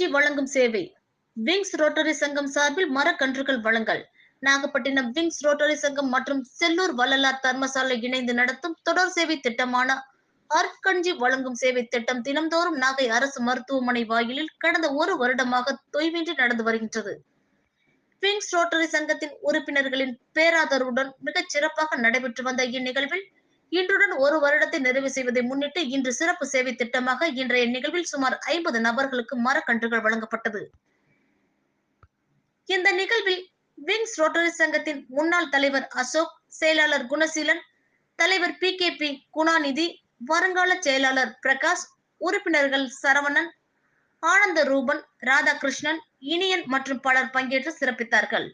இன்றி வழங்கும் சேவை. விங்ஸ் ரோட்டரி சங்கம் சார்பில் மரக்கன்றுகள் வழங்கல். நாகப்பட்டினம் விங்ஸ் ரோட்டரி சங்கம் மற்றும் செல்லூர் வள்ளலார் தர்மசாலை இணைந்து நடத்தும் தொடர் சேவை திட்டமான அர்க்கஞ்சி வழங்கும் சேவை திட்டம் தினம்தோறும் நாகை அரசு மருத்துவமனை வாயிலில் கடந்த ஒரு வருடமாக தொய்வின்றி நடந்து வருகின்றது. விங்ஸ் ரோட்டரி சங்கத்தின் உறுப்பினர்களின் பேராதரவுடன் மிகச் சிறப்பாக நடைபெற்று வந்த இந்நிகழ்வில் இன்றுடன் ஒரு வருடத்தை நிறைவு செய்வதை முன்னிட்டு இன்று சிறப்பு சேவை திட்டமாக இன்றைய நிகழ்வில் சுமார் ஐம்பது நபர்களுக்கு மரக்கன்றுகள் வழங்கப்பட்டது. இந்த நிகழ்வில் விங்ஸ் ரோட்டரி சங்கத்தின் முன்னாள் தலைவர் அசோக் செயலாளர் குணசீலன் தலைவர் பி கே பி குணாநிதி வருங்கால செயலாளர் பிரகாஷ் உறுப்பினர்கள் சரவணன் ஆனந்த ரூபன் ராதாகிருஷ்ணன் இனியன் மற்றும் பலர் பங்கேற்று சிறப்பித்தார்கள்.